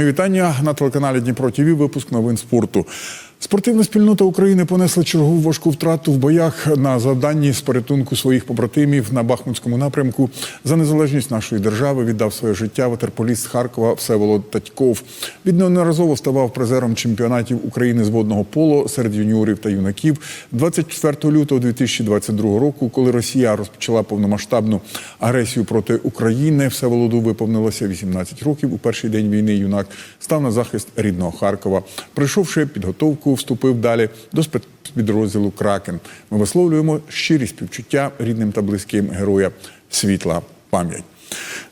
Мої вітання на телеканалі Дніпро ТІВІ. Випуск новин спорту. Спортивна спільнота України понесла чергову важку втрату в боях на завданні з порятунку своїх побратимів на Бахмутському напрямку. За незалежність нашої держави віддав своє життя ватерполіст Харкова Всеволод Татьков. Він неодноразово ставав призером чемпіонатів України з водного поло серед юніорів та юнаків. 24 лютого 2022 року, коли Росія розпочала повномасштабну агресію проти України, Всеволоду виповнилося 18 років. У перший день війни юнак став на захист рідного Харкова. Пройшовши підготовку, вступив далі до спецпідрозділу Кракен. Ми висловлюємо щирі співчуття рідним та близьким героя світла пам'ять.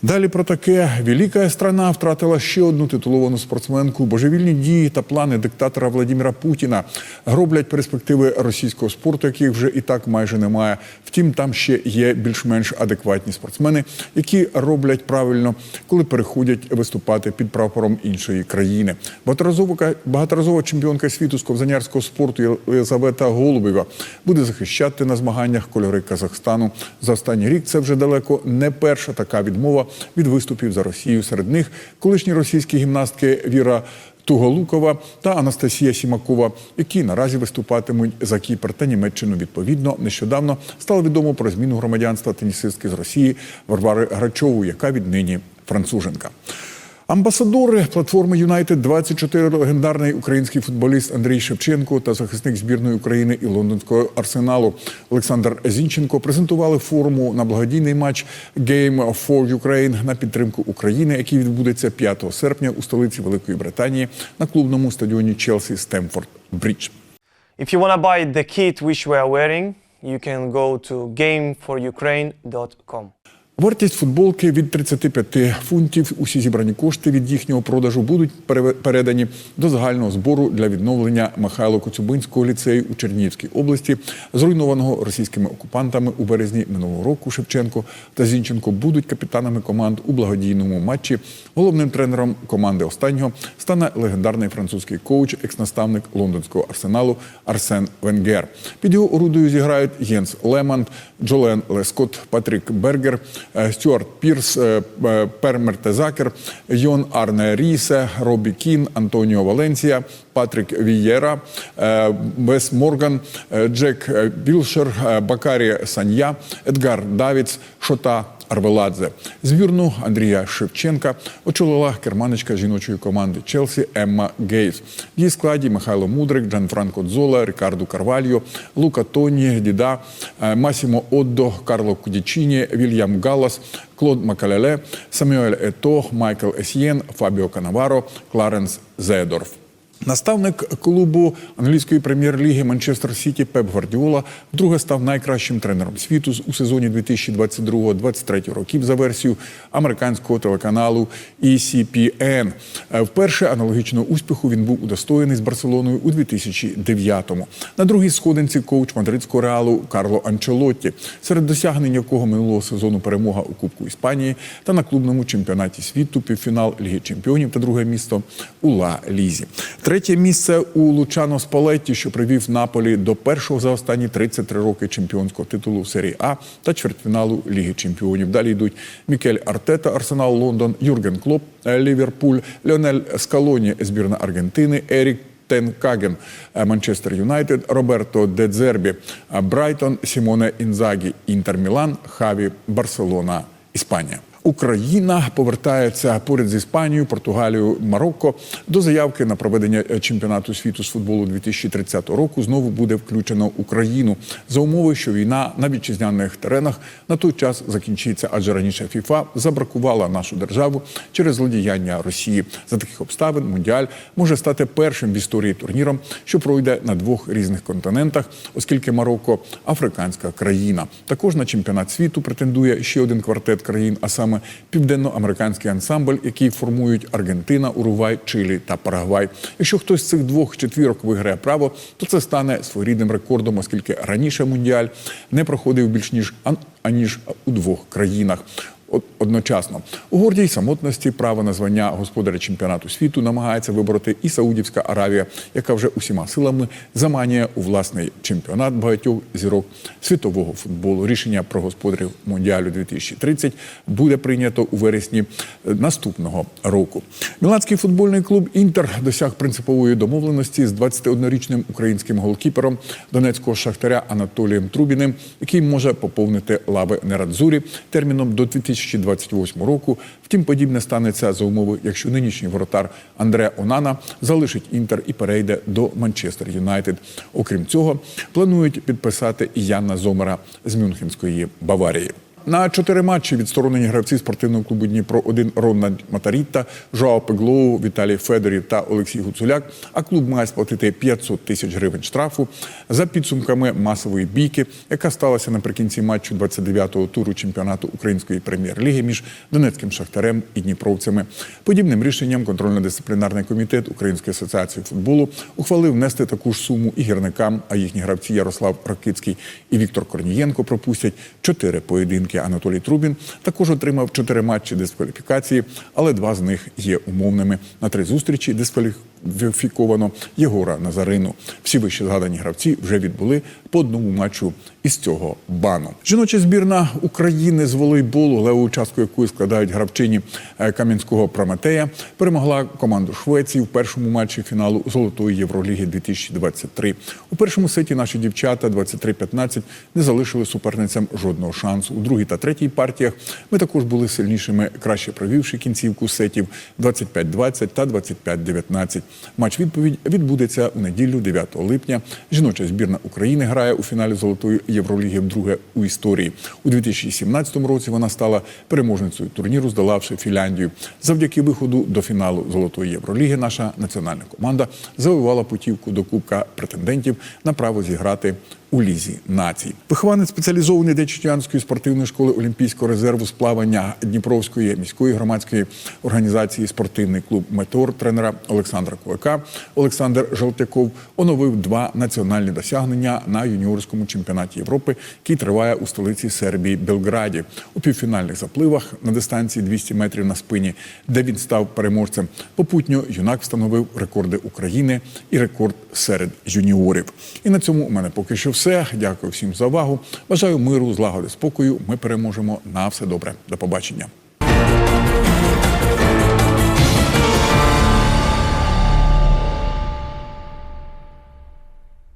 Далі про таке велика страна втратила ще одну титуловану спортсменку. Божевільні дії та плани диктатора Владимира Путіна гроблять перспективи російського спорту, яких вже і так майже немає. Втім, там ще є більш-менш адекватні спортсмени, які роблять правильно, коли переходять виступати під прапором іншої країни. Багаторазова, багаторазова чемпіонка світу з ковзанярського спорту Єлизавета Голубєва буде захищати на змаганнях кольори Казахстану. За останній рік це вже далеко не перша така відмова від виступів за Росію. Серед них колишні російські гімнастки Віра. Туголукова та Анастасія Сімакова, які наразі виступатимуть за Кіпр та Німеччину. Відповідно, нещодавно стало відомо про зміну громадянства тенісистки з Росії Варвари Грачову, яка віднині француженка. Амбасадори платформи Юнайтед 24 легендарний український футболіст Андрій Шевченко та захисник збірної України і лондонського арсеналу Олександр Зінченко презентували форму на благодійний матч Game for Ukraine на підтримку України, який відбудеться 5 серпня у столиці Великої Британії на клубному стадіоні Челсі Стемфорд Брідж. If you want to buy the kit which we are wearing, you can go to gameforukraine.com. Вартість футболки від 35 фунтів. Усі зібрані кошти від їхнього продажу будуть передані до загального збору для відновлення Михайло Коцюбинського ліцею у Чернігівській області, зруйнованого російськими окупантами у березні минулого року. Шевченко та Зінченко будуть капітанами команд у благодійному матчі. Головним тренером команди останнього стане легендарний французький коуч, екс-наставник лондонського арсеналу Арсен Венгер. Під його орудою зіграють Єнс Леманд, Джолен Лескот, Патрік Бергер. Е, Стюарт Пірс, Пермер Тезакер, Йон Арне Рісе, Робі Кін, Антоніо Валенсія, Патрік Вієра, е, Вес Морган, е, Джек е, Білшер, е, Бакарі Санья, Едгар Давіц, Шота Арвеладзе. Збірну Андрія Шевченка очолила керманичка жіночої команди Челсі Емма Гейс. В її складі Михайло Мудрик, Джанфранко Дзола, Рікардо Карвальо, Лука Тоні, Діда, е, Масімо Оддо, Карло Кудічіні, Вільям Галлас, Клод Макалеле, Самюель Ето, Майкл Есьєн, Фабіо Канаваро, Кларенс Зедорф. Наставник клубу англійської прем'єр-ліги Манчестер Сіті Пеп Гвардіола вдруге став найкращим тренером світу у сезоні 2022-2023 років за версією американського телеканалу E ECPN. Е, Вперше аналогічного успіху він був удостоєний з Барселоною у 2009-му. На другій сходинці коуч мадридського реалу Карло Анчелотті, серед досягнень якого минулого сезону перемога у Кубку Іспанії та на клубному чемпіонаті світу, півфінал Ліги Чемпіонів та друге місто у Ла Лізі. Третє місце у Лучано Спалетті, що привів Наполі до першого за останні 33 роки чемпіонського титулу серії А та чвертьфіналу Ліги Чемпіонів. Далі йдуть Мікель Артета, Арсенал Лондон, Юрген Клоп, е, Ліверпуль, Леонель Скалоні, збірна Аргентини, Ерік Тенкаген, е, Манчестер Юнайтед, Роберто Дедзербі, е, Брайтон, Сімоне Інзагі, Інтер Мілан, Хаві, Барселона, Іспанія. Україна повертається поряд з Іспанією, Португалією, Марокко до заявки на проведення е, чемпіонату світу з футболу 2030 року. Знову буде включено Україну за умови, що війна на вітчизняних теренах на той час закінчиться, адже раніше ФІФА забракувала нашу державу через злодіяння Росії. За таких обставин Мундіаль може стати першим в історії турніром, що пройде на двох різних континентах, оскільки Марокко африканська країна. Також на чемпіонат світу претендує ще один квартет країн, а саме південноамериканський ансамбль, який формують Аргентина, Уругвай, Чилі та Парагвай. Якщо хтось з цих двох четвірок виграє право, то це стане своєрідним рекордом, оскільки раніше мундіаль не проходив більш ніж ан- аніж у двох країнах. Од- одночасно. У гордій самотності право на звання господаря чемпіонату світу намагається вибороти і Саудівська Аравія, яка вже усіма силами заманює у власний чемпіонат багатьох зірок світового футболу. Рішення про господарів Мондіалю 2030 буде прийнято у вересні наступного року. Міланський футбольний клуб Інтер досяг принципової домовленості з 21-річним українським голкіпером донецького шахтаря Анатолієм Трубіним, який може поповнити лави Нерадзурі терміном до 2028 року. Втім, подібне станеться за умови, якщо нинішній воротар Андре Онана залишить інтер і перейде до Манчестер Юнайтед. Окрім цього, планують підписати і Яна Зомера з Мюнхенської Баварії. На чотири матчі відсторонені гравці спортивного клубу Дніпро 1 Рональд Матарітта, Жоао Пеглоу, Віталій Федорів та Олексій Гуцуляк. А клуб має сплатити 500 тисяч гривень штрафу за підсумками масової бійки, яка сталася наприкінці матчу 29-го туру чемпіонату української прем'єр-ліги між Донецьким шахтарем і Дніпровцями. Подібним рішенням контрольно-дисциплінарний комітет Української асоціації футболу ухвалив внести таку ж суму і гірникам, а їхні гравці Ярослав Ракицький і Віктор Корнієнко пропустять чотири поєдинки. Анатолій Трубін також отримав чотири матчі дискваліфікації, але два з них є умовними. На три зустрічі дискваліфіковано Єгора Назарину. Всі вище згадані гравці вже відбули по одному матчу із цього бану. Жіноча збірна України з волейболу, леву частку якої складають гравчині е, Кам'янського Прометея, перемогла команду Швеції в першому матчі фіналу Золотої Євроліги 2023. У першому сеті наші дівчата 23-15 не залишили суперницям жодного шансу. У другій та третій партіях ми також були сильнішими, краще провівши кінцівку сетів 25-20 та 25-19. Матч відповідь відбудеться у неділю 9 липня. Жіноча збірна України грає у фіналі Золотої Євроліги вдруге у історії. У 2017 році вона стала переможницею турніру, здолавши Фінляндію. Завдяки виходу до фіналу Золотої Євроліги наша національна команда завоювала путівку до Кубка претендентів на право зіграти у лізі націй. Вихованець спеціалізованої Дечитянської спортивної школи Олімпійського резерву з плавання Дніпровської міської громадської організації спортивний клуб Метеор тренера Олександра Кулика Олександр Жалтяков оновив два національні досягнення на юніорському чемпіонаті Європи, який триває у столиці Сербії Белграді. У півфінальних запливах на дистанції 200 метрів на спині, де він став переможцем. Попутньо юнак встановив рекорди України і рекорд серед юніорів. І на цьому у мене поки що все. Дякую всім за увагу. Бажаю миру, злагоди, спокою. Ми переможемо на все добре. До побачення.